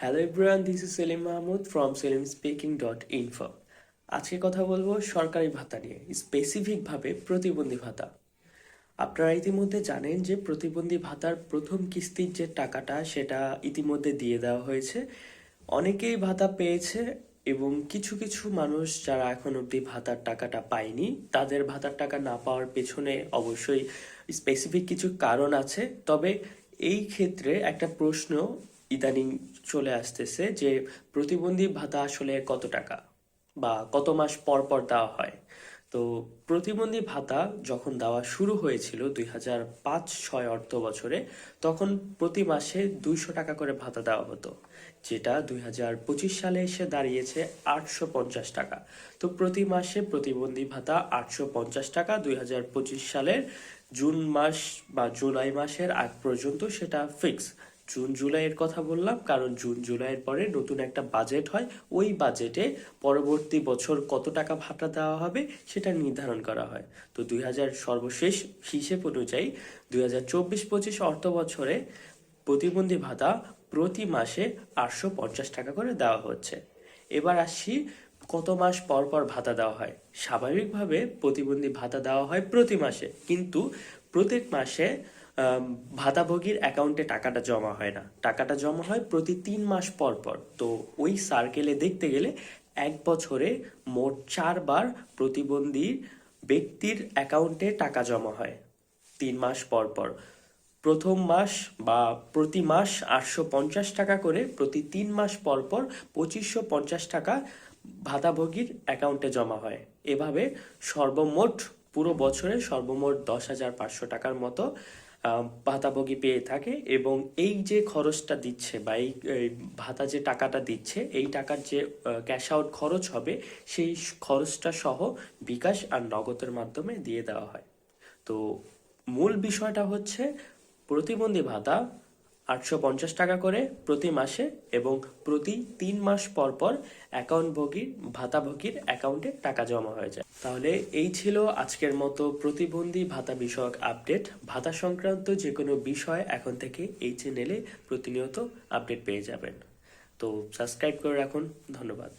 Hello everyone this is Selim Mahmud from Selim speaking dot info আজকে কথা বলব সরকারি ভাতা নিয়ে স্পেসিফিকভাবে প্রতিবন্ধী ভাতা। আপনারা ইতিমধ্যে জানেন যে প্রতিবন্ধী ভাতার প্রথম কিস্তির যে টাকাটা, সেটা ইতিমধ্যে দিয়ে দেওয়া হয়েছে। অনেকেই ভাতা পেয়েছে এবং কিছু কিছু মানুষ যারা এখন অবধি ভাতার টাকাটা পায়নি, তাদের ভাতার টাকা না পাওয়ার পেছনে অবশ্যই স্পেসিফিক কিছু কারণ আছে। তবে এই ক্ষেত্রে একটা প্রশ্ন ইদানিং চলে আসতেছে যে প্রতিবন্ধী ভাতা আসলে কত টাকা বা কত মাস পর পর দেওয়া হয়? তো প্রতিবন্ধী ভাতা যখন দেওয়া শুরু হয়েছিল দুই হাজার পাঁচ, ছয় অর্থ বছরে, তখন প্রতি মাসে দুইশো টাকা করে ভাতা দেওয়া হতো, যেটা দুই হাজার পঁচিশ সালে এসে দাঁড়িয়েছে আটশো পঞ্চাশ টাকা। তো প্রতি মাসে প্রতিবন্ধী ভাতা আটশো পঞ্চাশ টাকা দুই হাজার পঁচিশ সালের জুন মাস বা জুলাই মাসের আগ পর্যন্ত সেটা ফিক্স জুন, জুলাইয়ের কথা বললাম, কারণ জুন, জুলাইয়ের পরে নতুন একটা বাজেট হয়। ওই বাজেটে পরবর্তী বছর কত টাকা ভাতা দেওয়া হবে সেটা নির্ধারণ করা হয়। তো দুই হাজার সর্বশেষ হিসেব অনুযায়ী দুই হাজার চব্বিশ পঁচিশ অর্থ বছরে প্রতিবন্ধী ভাতা প্রতি মাসে আটশো পঞ্চাশ টাকা করে দেওয়া হচ্ছে। এবার আসছি কত মাস পর পর ভাতা দেওয়া হয়। স্বাভাবিকভাবে প্রতিবন্ধী ভাতা দেওয়া হয় প্রতি মাসে, কিন্তু প্রত্যেক মাসে ভাতাভোগীর অ্যাকাউন্টে টাকাটা জমা হয় না। টাকাটা জমা হয় প্রতি তিন মাস পর পর। তো ওই সার্কেলে দেখতে গেলে এক বছরে মোট চারবার প্রতিবন্ধী ব্যক্তির অ্যাকাউন্টে টাকা জমা হয়। তিন মাস পর পর। প্রথম মাস বা প্রতি মাস আটশো পঞ্চাশ টাকা করে, প্রতি তিন মাস পর পর পঁচিশশো পঞ্চাশ টাকা ভাতাভোগীর অ্যাকাউন্টে জমা হয়। এভাবে সর্বমোট পুরো বছরে সর্বমোট দশ হাজার পাঁচশো টাকার মতো ভাতাভোগী পেয়ে থাকে এবং এই যে খরচটা দিচ্ছে বা এই ভাতা যে টাকাটা দিচ্ছে, এই টাকার যে ক্যাশ আউট খরচ হবে, সেই খরচটা সহ বিকাশ আর নগদের মাধ্যমে দিয়ে দেওয়া হয়। তো মূল বিষয়টা হচ্ছে প্রতিবন্ধী ভাতা আটশো পঞ্চাশ টাকা করে প্রতি মাসে এবং প্রতি তিন মাস পর পর অ্যাকাউন্টভোগীর ভাতাভোগীর অ্যাকাউন্টে টাকা জমা হয়ে যায়। তাহলে এই ছিল আজকের মতো প্রতিবন্ধী ভাতা বিষয়ক আপডেট ভাতা সংক্রান্ত যে কোনো বিষয় এখন থেকে এই চ্যানেলে প্রতিনিয়ত আপডেট পেয়ে যাবেন। তো সাবস্ক্রাইব করে রাখুন। ধন্যবাদ।